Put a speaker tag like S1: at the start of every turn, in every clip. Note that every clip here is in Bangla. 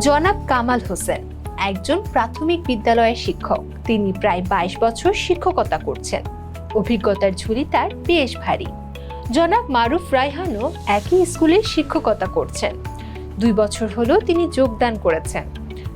S1: জনাব কামাল হোসেন, একজন প্রাথমিক বিদ্যালয়ের শিক্ষক। তিনি প্রায় বাইশ বছর শিক্ষকতা করছেন। অভিজ্ঞতার ঝুলি তার বেশ ভারী। জনাব মারুফ রায়হানও একই স্কুলে শিক্ষকতা করছেন। দুই বছর হলো তিনি যোগদান করেছেন।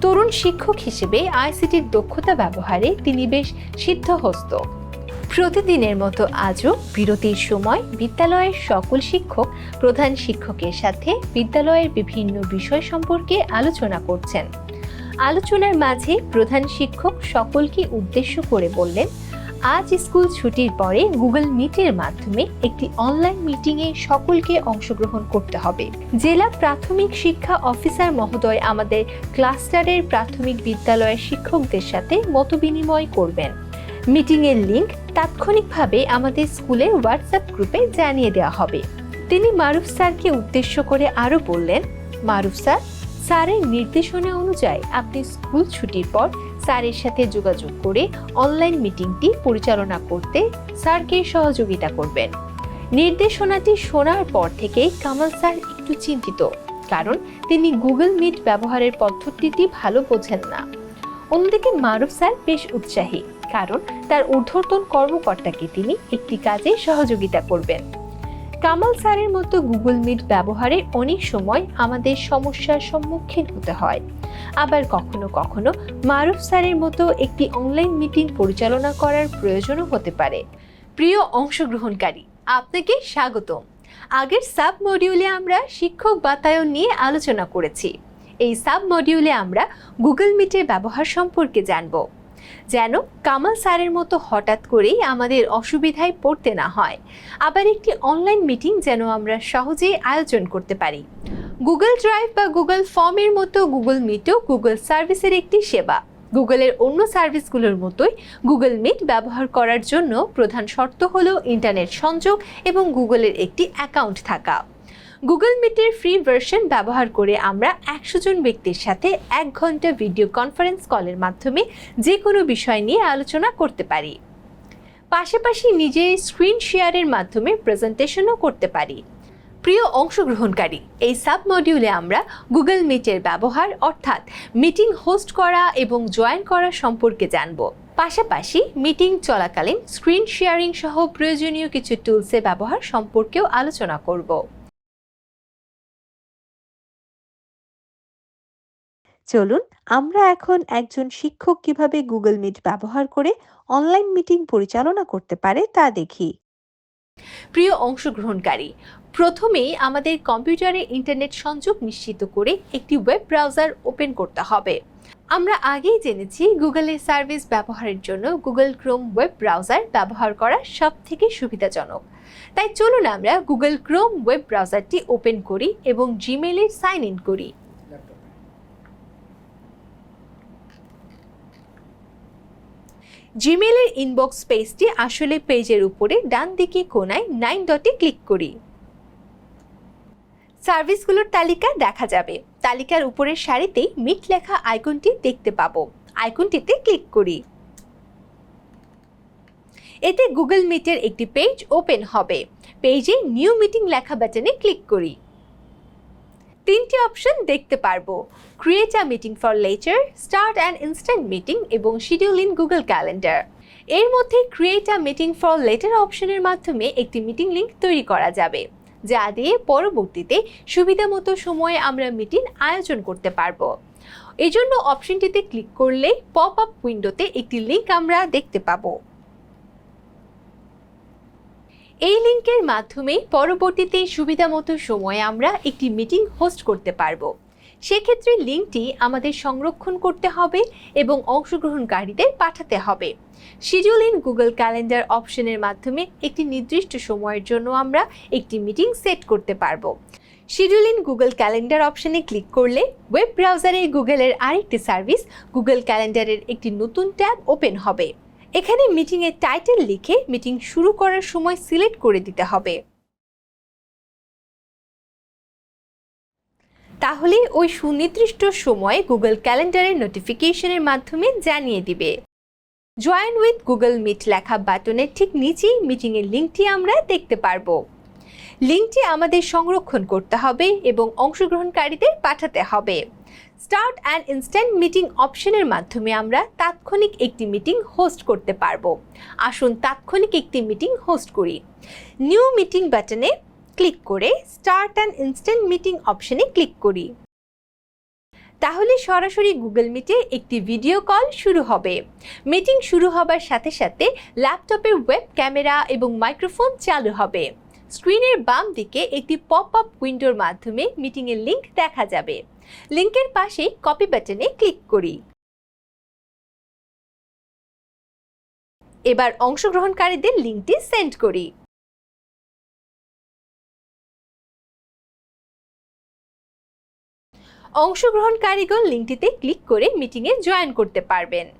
S1: তরুণ শিক্ষক হিসেবে আইসিটির দক্ষতা ব্যবহারে তিনি বেশ সিদ্ধহস্ত। প্রতিদিনের মতো আজও বিরতির সময় বিদ্যালয়ের সকল শিক্ষক, প্রধান শিক্ষকের সাথে বিদ্যালয়ের বিভিন্ন বিষয় সম্পর্কে আলোচনা করছেন। আলোচনার মাঝে প্রধান শিক্ষক সকলকে উদ্দেশ্য করে বললেন, আজ স্কুল ছুটির পরে গুগল মিটের মাধ্যমে একটি অনলাইন মিটিংয়ে সকলকে অংশগ্রহণ করতে হবে। জেলা প্রাথমিক শিক্ষা অফিসার মহোদয় আমাদের ক্লাস্টারের প্রাথমিক বিদ্যালয়ের শিক্ষকদের সাথে মতবিনিময় করবেন। মিটিংয়ের লিংক তাৎক্ষণিকভাবে আমাদের স্কুলের হোয়াটসঅ্যাপ গ্রুপে জানিয়ে দেওয়া হবে। তিনি মারুফ স্যারকে উদ্দেশ্য করে আরও বললেন, মারুফ স্যার, স্যারের নির্দেশনা অনুযায়ী আপনি স্কুল ছুটির পর স্যারের সাথে যোগাযোগ করে অনলাইন মিটিংটি পরিচালনা করতে স্যারকে সহযোগিতা করবেন। নির্দেশনাটি শোনার পর থেকেই কামাল স্যার একটু চিন্তিত, কারণ তিনি গুগল মিট ব্যবহারের পদ্ধতিটি ভালো বোঝেন না। অন্যদিকে মারুফ স্যার বেশ উৎসাহী। কারণ তার ঊর্ধ্বতন কর্মকর্তাকে তিনি একটি কাজে সহযোগিতা করবেন। কামাল স্যারের মতো গুগল মিট ব্যবহারে অনেক সময় আমাদের সমস্যার সম্মুখীন হতে হয়। আবার কখনো কখনো মারুফ স্যারের মতো একটি অনলাইন মিটিং পরিচালনা করার প্রয়োজনও হতে পারে। প্রিয় অংশগ্রহণকারী, আপনাকে স্বাগতম। আগের সাব মডিউলে আমরা শিক্ষক বাতায়ন নিয়ে আলোচনা করেছি। এই সাব মডিউলে আমরা গুগল মিটের ব্যবহার সম্পর্কে জানব। যেন কামাল স্যারের মতো হঠাৎ করেই আমাদের অসুবিধায় পড়তে না হয়। আবার একটি অনলাইন মিটিং যেন আমরা সহজেই আয়োজন করতে পারি। গুগল ড্রাইভ বা গুগল ফর্মের মতো গুগল মিটও গুগল সার্ভিসের একটি সেবা। গুগলের অন্য সার্ভিসগুলোর মতোই গুগল মিট ব্যবহার করার জন্য প্রধান শর্ত হলো ইন্টারনেট সংযোগ এবং গুগলের একটি অ্যাকাউন্ট থাকা। গুগল মিটের ফ্রি ভার্সন ব্যবহার করে আমরা একশো জন ব্যক্তির সাথে এক ঘণ্টা ভিডিও কনফারেন্স কলের মাধ্যমে যে কোনো বিষয় নিয়ে আলোচনা করতে পারি। পাশাপাশি নিজে স্ক্রিন শেয়ারের মাধ্যমে প্রেজেন্টেশনও করতে পারি। প্রিয় অংশগ্রহণকারী, এই সাব মডিউলে আমরা গুগল মিটের ব্যবহার অর্থাৎ মিটিং হোস্ট করা এবং জয়েন করা সম্পর্কে জানব। পাশাপাশি মিটিং চলাকালীন স্ক্রিন শেয়ারিং সহ প্রয়োজনীয় কিছু টুলসের ব্যবহার সম্পর্কেও আলোচনা করব। চলুন, আমরা এখন একজন শিক্ষক কীভাবে গুগল মিট ব্যবহার করে অনলাইন মিটিং পরিচালনা করতে পারে তা দেখি। প্রিয় অংশগ্রহণকারী, প্রথমেই আমাদের কম্পিউটারে ইন্টারনেট সংযোগ নিশ্চিত করে একটি ওয়েব ব্রাউজার ওপেন করতে হবে। আমরা আগেই জেনেছি গুগলের সার্ভিস ব্যবহারের জন্য গুগল ক্রোম ওয়েব ব্রাউজার ব্যবহার করা সব থেকে সুবিধাজনক। তাই চলুন আমরা গুগল ক্রোম ওয়েব ব্রাউজারটি ওপেন করি এবং জিমেইলের সাইন ইন করি। জিমেলের ইনবক্স পেজটি আসলে পেজের উপরে ডান দিকে কোনায় নাইন ডটে ক্লিক করি। সার্ভিসগুলোর তালিকা দেখা যাবে। তালিকার উপরের সারিতেই মিট লেখা আইকনটি দেখতে পাবো। আইকনটিতে ক্লিক করি। এতে গুগল মিটের একটি পেজ ওপেন হবে। পেজে নিউ মিটিং লেখা বাটনে ক্লিক করি। তিনটি অপশন দেখতে পারব। Create a meeting for later start an instant meeting এবং শিডিউল ইন গুগল ক্যালেন্ডার এর মধ্যে create a meeting for later অপশনের মাধ্যমে একটি মিটিং লিঙ্ক তৈরি করা যাবে, যা দিয়ে পরবর্তীতে সুবিধামতো সময়ে আমরা মিটিং আয়োজন করতে পারব। এই জন্য অপশনটিতে ক্লিক করলে পপ আপ উইন্ডোতে একটি লিঙ্ক আমরা দেখতে পাবো। এই লিংকের মাধ্যমে পরবর্তীতে সুবিধামতো সময়ে আমরা একটি মিটিং হোস্ট করতে পারব। সেক্ষেত্রে লিঙ্কটি আমাদের সংরক্ষণ করতে হবে এবং অংশগ্রহণকারীদের পাঠাতে হবে। শিডিউল ইন গুগল ক্যালেন্ডার অপশনের মাধ্যমে একটি নির্দিষ্ট সময়ের জন্য আমরা একটি মিটিং সেট করতে পারব। শিডিউল ইন গুগল ক্যালেন্ডার অপশনে ক্লিক করলে ওয়েব ব্রাউজারে গুগলের আরেকটি সার্ভিস গুগল ক্যালেন্ডারের একটি নতুন ট্যাব ওপেন হবে। এখানে মিটিংয়ের টাইটেল লিখে মিটিং শুরু করার সময় সিলেক্ট করে দিতে হবে। তাহলে ওই সুনির্দিষ্ট সময়ে গুগল ক্যালেন্ডারের নোটিফিকেশনের মাধ্যমে জানিয়ে দিবে। জয়েন উইথ গুগল মিট লেখা বাটনের ঠিক নিচেই মিটিংয়ের লিঙ্কটি আমরা দেখতে পারব। লিঙ্কটি আমাদের সংরক্ষণ করতে হবে এবং অংশগ্রহণকারীদের পাঠাতে হবে। স্টার্ট অ্যান্ড ইনস্ট্যান্ট মিটিং অপশনের মাধ্যমে আমরা তাৎক্ষণিক একটি মিটিং হোস্ট করতে পারব। আসুন তাৎক্ষণিক একটি মিটিং হোস্ট করি। নিউ মিটিং বাটনে ক্লিক করে স্টার্ট অ্যান্ড ইনস্ট্যান্ট মিটিং অপশনে ক্লিক করি। তাহলে সরাসরি গুগল মিটে একটি ভিডিও কল শুরু হবে। মিটিং শুরু হবার সাথে সাথে ল্যাপটপের ওয়েব ক্যামেরা এবং মাইক্রোফোন চালু হবে। স্ক্রিনের বাম দিকে একটি পপ আপ উইন্ডোর মাধ্যমে মিটিংয়ের লিঙ্ক দেখা যাবে। লিংকের পাশেই কপি বাটনে ক্লিক করি। এবার অংশগ্রহণকারীদের লিঙ্কটি সেন্ড করি। অংশগ্রহণকারীগণ লিঙ্কটিতে ক্লিক করে মিটিংয়ে জয়েন করতে পারবেন।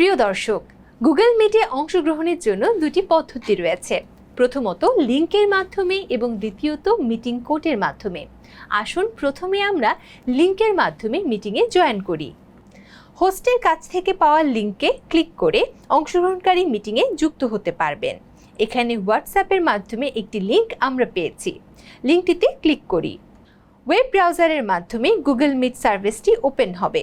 S1: প্রিয় দর্শক গুগল মিটে অংশগ্রহণের জন্য দুটি পদ্ধতি রয়েছে। প্রথমত লিঙ্কের মাধ্যমে এবং দ্বিতীয়ত, মিটিং কোডের মাধ্যমে। আসুন প্রথমে আমরা লিঙ্কের মাধ্যমে মিটিংয়ে জয়েন করি। হোস্টের কাছ থেকে পাওয়া লিঙ্কে ক্লিক করে অংশগ্রহণকারী মিটিংয়ে যুক্ত হতে পারবেন। এখানে হোয়াটসঅ্যাপের মাধ্যমে একটি লিঙ্ক আমরা পেয়েছি। লিঙ্কটিতে ক্লিক করি। ওয়েব ব্রাউজারের মাধ্যমে গুগল মিট সার্ভিসটি ওপেন হবে।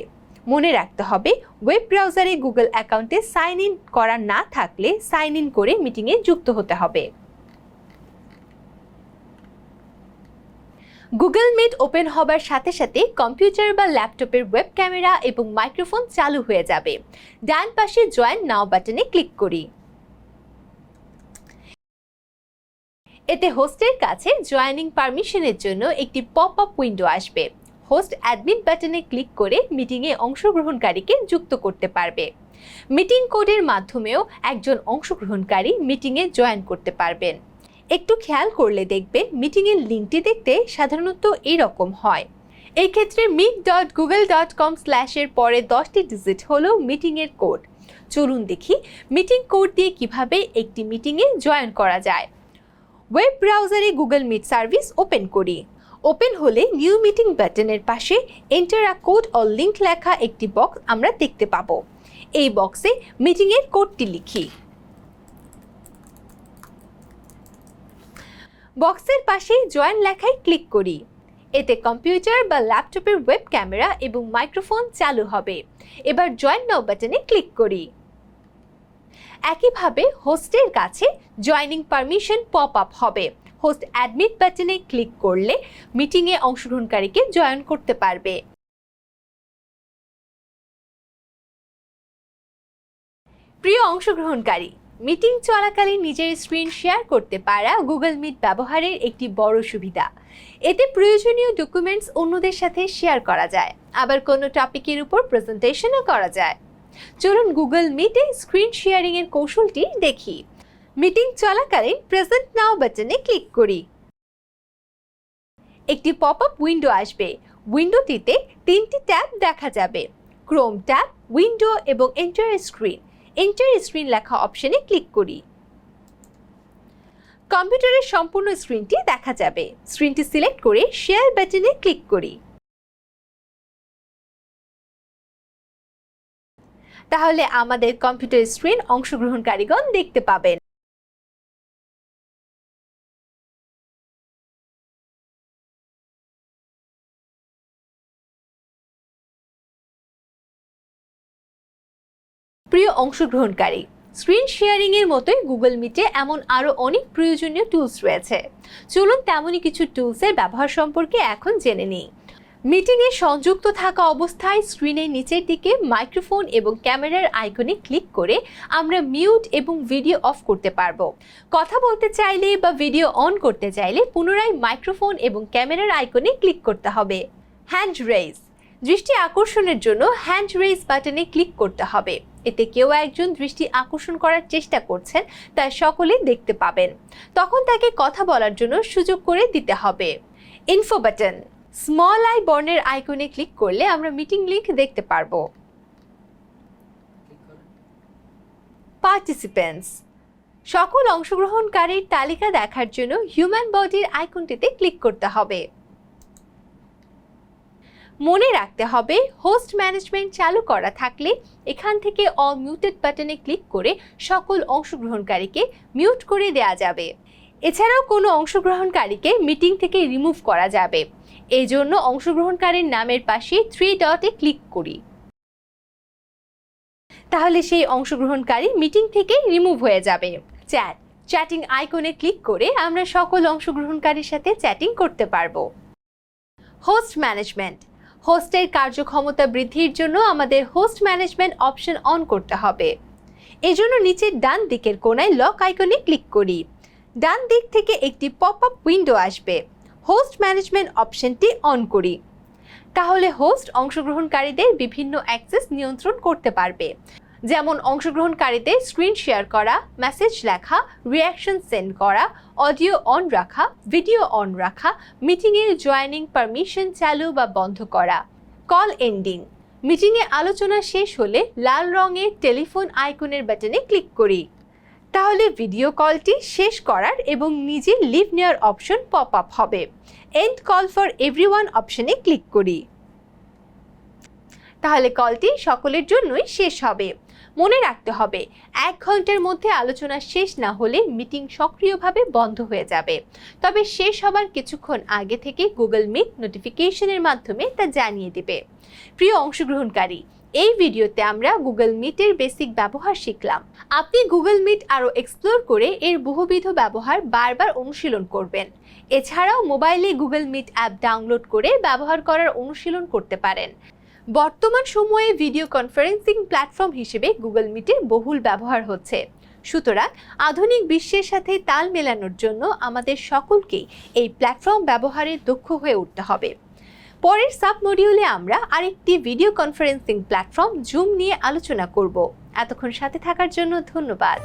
S1: মনে রাখতে হবে ওয়েব ব্রাউজারে গুগল অ্যাকাউন্টে সাইন ইন করা না থাকলে সাইন ইন করে মিটিংয়ে যুক্ত হতে হবে। গুগল মিট ওপেন হবার সাথে সাথে কম্পিউটার বা ল্যাপটপের ওয়েব ক্যামেরা এবং মাইক্রোফোন চালু হয়ে যাবে। ডান পাশে জয়েন নাও বাটনে ক্লিক করি। এতে হোস্টের কাছে জয়েনিং পারমিশনের জন্য একটি পপ আপ উইন্ডো আসবে। হোস্ট অ্যাডমিন বাটনে ক্লিক করে মিটিংয়ে অংশগ্রহণকারীকে যুক্ত করতে পারবে। মিটিং কোডের মাধ্যমেও একজন অংশগ্রহণকারী মিটিংয়ে জয়েন করতে পারবেন। একটু খেয়াল করলে দেখবেন মিটিংয়ের লিঙ্কটি দেখতে সাধারণত এরকম হয়। এই ক্ষেত্রে meet dot Google dot com স্ল্যাশের পরে দশটি ডিজিট হলো মিটিংয়ের কোড চলুন দেখি মিটিং কোড দিয়ে কীভাবে একটি মিটিংয়ে জয়েন করা যায়। ওয়েব ব্রাউজারে গুগল মিট সার্ভিস ওপেন করি। ওপেন হলে নিউ মিটিং বাটনের পাশে enter a code or link লেখা একটি বক্স আমরা দেখতে পাবো। এই বক্সে মিটিংয়ের কোডটি লিখি। বক্সের পাশেই জয়েন লেখায় ক্লিক করি। এতে কম্পিউটার বা ল্যাপটপের ওয়েব ক্যামেরা এবং মাইক্রোফোন চালু হবে। এবার জয়েন নাও বাটনে ক্লিক করি। একইভাবে হোস্টের কাছে জয়নিং পারমিশন পপ আপ হবে। হোস্ট অ্যাডমিট বাটনে ক্লিক করলে মিটিংয়ে অংশগ্রহণকারীকে জয়েন করতে পারবে। প্রিয় অংশগ্রহণকারী মিটিং চলাকালীন নিজের স্ক্রিন শেয়ার করতে পারা গুগল মিট ব্যবহারের একটি বড় সুবিধা। এতে প্রয়োজনীয় ডকুমেন্টস অন্যদের সাথে শেয়ার করা যায়। আবার কোনো টপিকের উপর প্রেজেন্টেশনও করা যায়। চলুন গুগল মিটে স্ক্রিন শেয়ারিং এর কৌশলটি দেখি। মিটিং চলাকালীন প্রেজেন্ট নাও বাটনে ক্লিক করি। একটি পপ আপ উইন্ডো আসবে উইন্ডোটিতে তিনটি ট্যাব দেখা যাবে। ক্রোম ট্যাব উইন্ডো এবং এন্টার স্ক্রিন এন্টার স্ক্রিন লেখা অপশনে ক্লিক করি। কম্পিউটারের সম্পূর্ণ স্ক্রিনটি দেখা যাবে। স্ক্রিনটি সিলেক্ট করে শেয়ার বাটনে ক্লিক করি। তাহলে আমাদের কম্পিউটার স্ক্রিন অংশগ্রহণকারীগণ দেখতে পাবেন। প্রিয় অংশগ্রহণকারী। স্ক্রিন শেয়ারিং এর মতোই গুগল মিটে এমন আরও অনেক প্রয়োজনীয় টুলস রয়েছে। চলুন তেমনই কিছু টুলসের ব্যবহার সম্পর্কে এখন জেনে নিই। মিটিংয়ে সংযুক্ত থাকা অবস্থায় স্ক্রিনের নিচের দিকে মাইক্রোফোন এবং ক্যামেরার আইকনে ক্লিক করে আমরা মিউট এবং ভিডিও অফ করতে পারব। কথা বলতে চাইলে বা ভিডিও অন করতে চাইলে পুনরায় মাইক্রোফোন এবং ক্যামেরার আইকনে ক্লিক করতে হবে। হ্যান্ড রেজ দৃষ্টি আকর্ষণের জন্য হ্যান্ড রেজ বাটনে ক্লিক করতে হবে। এতে কেউ একজন দৃষ্টি আকর্ষণ করার চেষ্টা করছেন, তা সকলে দেখতে পাবেন। তখন তাকে কথা বলার জন্য সুযোগ করে দিতে হবে। ইনফো বাটন স্মল আই বর্ণের আইকনে ক্লিক করলে আমরা মিটিং লিংক দেখতে পারব। পার্টিসিপেন্টস সকল অংশগ্রহণকারীর তালিকা দেখার জন্য হিউম্যান বডির আইকনটিতে ক্লিক করতে হবে। মনে রাখতে হবে হোস্ট ম্যানেজমেন্ট চালু করা থাকলে এখান থেকে অমিউটেড বাটনে ক্লিক করে সকল অংশগ্রহণকারীকে মিউট করে দেওয়া যাবে। এছাড়াও কোনো অংশগ্রহণকারীকে মিটিং থেকে রিমুভ করা যাবে। এই জন্য অংশগ্রহণকারীর নামের পাশে থ্রি ডটে ক্লিক করি। তাহলে সেই অংশগ্রহণকারী মিটিং থেকে রিমুভ হয়ে যাবে। চ্যাট চ্যাটিং আইকনে ক্লিক করে আমরা সকল অংশগ্রহণকারীর সাথে চ্যাটিং করতে পারব। হোস্ট ম্যানেজমেন্ট হোস্টের কার্যক্ষমতা বৃদ্ধির জন্য আমাদের হোস্ট ম্যানেজমেন্ট অপশন অন করতে হবে। এজন্য নিচের ডান দিকের কোনায় লক আইকনে ক্লিক করি। ডান দিক থেকে একটি পপ আপ উইন্ডো আসবে। হোস্ট ম্যানেজমেন্ট অপশনটি অন করি। তাহলে হোস্ট অংশগ্রহণকারীদের বিভিন্ন অ্যাক্সেস নিয়ন্ত্রণ করতে পারবে। যেমন অংশগ্রহণকারীদের স্ক্রিন শেয়ার করা, মেসেজ লেখা রিয়াকশন সেন্ড করা অডিও অন রাখা ভিডিও অন রাখা মিটিংয়ের জয়েনিং পারমিশন চালু বা বন্ধ করা। কল এন্ডিং মিটিংয়ে আলোচনা শেষ হলে লাল রঙের টেলিফোন আইকনের বাটনে ক্লিক করি। তাহলে ভিডিও কলটি শেষ করার এবং নিজে লিভ নেওয়ার অপশন পপ আপ হবে। এন্ড কল ফর এভরিওয়ান অপশনে ক্লিক করি। তাহলে কলটি সকলের জন্যই শেষ হবে। মনে রাখতে হবে। এক ঘণ্টার মধ্যে আলোচনা শেষ না হলে মিটিং সক্রিয়ভাবে বন্ধ হয়ে যাবে। তবে শেষ হবার কিছুক্ষণ আগে থেকে গুগল মিট নোটিফিকেশনের মাধ্যমে তা জানিয়ে দেবে। প্রিয় অংশগ্রহণকারী, এই ভিডিওতে আমরা গুগল মিটের বেসিক ব্যবহার শিখলাম। আপনি গুগল মিট আরও এক্সপ্লোর করে এর বহুবিধ ব্যবহার বারবার অনুশীলন করবেন। এছাড়াও মোবাইলে গুগল মিট অ্যাপ ডাউনলোড করে ব্যবহার করার অনুশীলন করতে পারেন। বর্তমান সময়ে ভিডিও কনফারেন্সিং প্ল্যাটফর্ম হিসেবে গুগল মিটের বহুল ব্যবহার হচ্ছে। সুতরাং আধুনিক বিশ্বের সাথে তাল মেলানোর জন্য আমাদের সকলকেই এই প্ল্যাটফর্ম ব্যবহারে দক্ষ হয়ে উঠতে হবে। পরের সাব মডিউলে আমরা আরেকটি ভিডিও কনফারেন্সিং প্ল্যাটফর্ম জুম নিয়ে আলোচনা করব। এতক্ষণ সাথে থাকার জন্য ধন্যবাদ।